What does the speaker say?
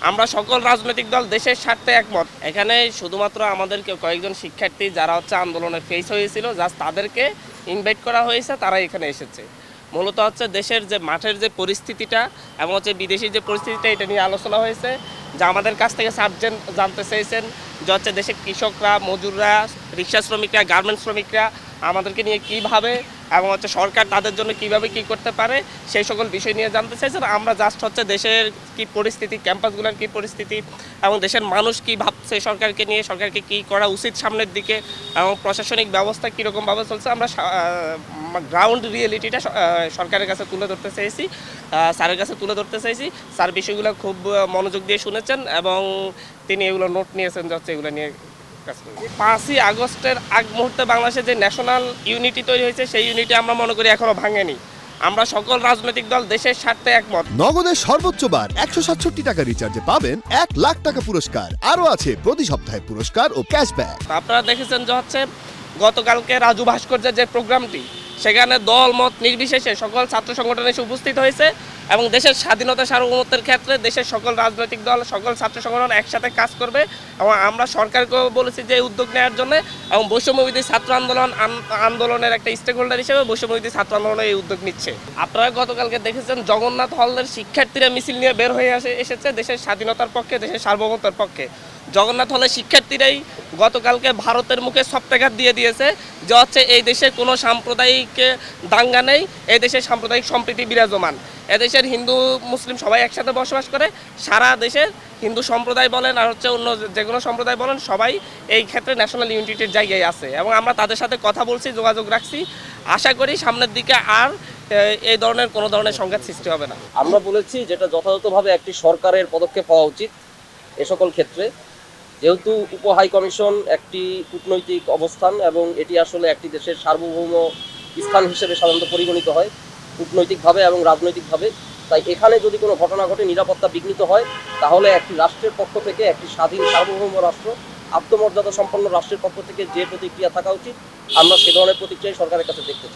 আমরা সকল রাজনৈতিক দল দেশের স্বার্থে একমত। এখানে শুধুমাত্র আমাদেরকে কয়েকজন শিক্ষার্থী যারা হচ্ছে আন্দোলনে ফেস হয়েছিল জাস্ট তাদেরকে ইনভাইট করা হয়েছে তারা এখানে এসেছে। মূলত হচ্ছে দেশের যে মাঠের যে পরিস্থিতিটা এবং হচ্ছে বিদেশি যে পরিস্থিতিটা, এটা নিয়ে আলোচনা হয়েছে। যা আমাদের কাছ থেকে সার্জেন জানতে চেয়েছেন যে হচ্ছে দেশের কৃষকরা, মজুররা, রিক্সা শ্রমিকরা গার্মেন্টস শ্রমিকরা আমাদেরকে নিয়ে কীভাবে এবং হচ্ছে সরকার তাদের জন্য কীভাবে কি করতে পারে, সেই সকল বিষয় নিয়ে জানতে চাইছেন। আমরা জাস্ট হচ্ছে দেশের কি পরিস্থিতি, ক্যাম্পাসগুলোর কি পরিস্থিতি এবং দেশের মানুষ কি ভাবছে সরকারকে নিয়ে, সরকারকে কি করা উচিত সামনের দিকে এবং প্রশাসনিক ব্যবস্থা কীরকমভাবে চলছে, আমরা গ্রাউন্ড রিয়েলিটিটা সরকারের কাছে তুলে ধরতে চাইছি স্যারের কাছে তুলে ধরতে চাইছি। স্যার বিষয়গুলো খুব মনোযোগ দিয়ে শুনেছেন এবং তিনি এগুলো নোট নিয়েছেন যে হচ্ছে এগুলো নিয়ে কাজ। পাঁচই আগস্টের আগ মুহূর্তে বাংলাদেশে যে ন্যাশনাল ইউনিটি তৈরি হয়েছে সেই ইউনিটি আমরা মনে করি এখনও ভাঙেনি। আমরা সকল রাজনৈতিক দল দেশের স্বার্থে একমত। নগদের সর্বোচ্চ বার একশো সাতষট্টি টাকা রিচার্জে পাবেন এক লাখ টাকা পুরস্কার। আরও আছে প্রতি সপ্তাহে পুরস্কার ও ক্যাশব্যাক আপনারা দেখেছেন যে হচ্ছে গতকালকে রাজু ভাস্কর্যের যে প্রোগ্রামটি সেখানে দল মত নির্বিশেষে সকল ছাত্র সংগঠন এসে উপস্থিত হয়েছে। এবং দেশের স্বাধীনতা, সার্বভৌমত্বের ক্ষেত্রে দেশের সকল রাজনৈতিক দল, সকল ছাত্র সংগঠন একসাথে কাজ করবে এবং আমরা সরকারকেও বলেছি যে উদ্যোগ নেওয়ার জন্য এবং বৈষম্যবিধি ছাত্র আন্দোলন আন্দোলনের একটা স্টেক হোল্ডার হিসেবে বৈষম্যবিধি ছাত্র আন্দোলন এই উদ্যোগ নিচ্ছে। আপনারা গতকালকে দেখেছেন জগন্নাথ হলের শিক্ষার্থীরা মিছিল নিয়ে বের হয়ে আসে, এসেছে দেশের স্বাধীনতার পক্ষে, দেশের সার্বভৌমত্বের পক্ষে। জগন্নাথ হলের শিক্ষার্থীরাই গতকালকে ভারতের মুখে সপ্তাঘাত দিয়ে দিয়েছে। যে হচ্ছে এই দেশে কোনো সাম্প্রদায়িক দাঙ্গা নেই। এই দেশে সাম্প্রদায়িক সম্প্রীতি বিরাজমান। এদেশের হিন্দু, মুসলিম সবাই একসাথে বসবাস করে। সারা দেশের হিন্দু সম্প্রদায় বলেন আর হচ্ছে অন্য যে কোনো সম্প্রদায় বলেন, সবাই এই ক্ষেত্রে ন্যাশনাল ইউনিটির জায়গায় আছে। এবং আমরা তাদের সাথে কথা বলছি, যোগাযোগ রাখছি। আশা করি সামনের দিকে আর এই ধরনের কোনো ধরনের সংঘাত সৃষ্টি হবে না। আমরা বলেছি যেটা যথাযথভাবে একটি সরকারের পদক্ষেপ হওয়া উচিত এ সকল ক্ষেত্রে। যেহেতু উপ হাই কমিশন একটি কূটনৈতিক অবস্থান এবং এটি আসলে একটি দেশের সার্বভৌম স্থান হিসেবে সাধারণত পরিগণিত হয় কূটনৈতিকভাবে এবং রাজনৈতিকভাবে। তাই এখানে যদি কোনো ঘটনা ঘটে, নিরাপত্তা বিঘ্নিত হয়, তাহলে একটি রাষ্ট্রের পক্ষ থেকে একটি স্বাধীন সার্বভৌম রাষ্ট্র আত্মমর্যাদা সম্পন্ন রাষ্ট্রের পক্ষ থেকে যে প্রতিক্রিয়া থাকা উচিত, আমরা সে ধরনের প্রতিক্রিয়াই সরকারের কাছে দেখতে চাই।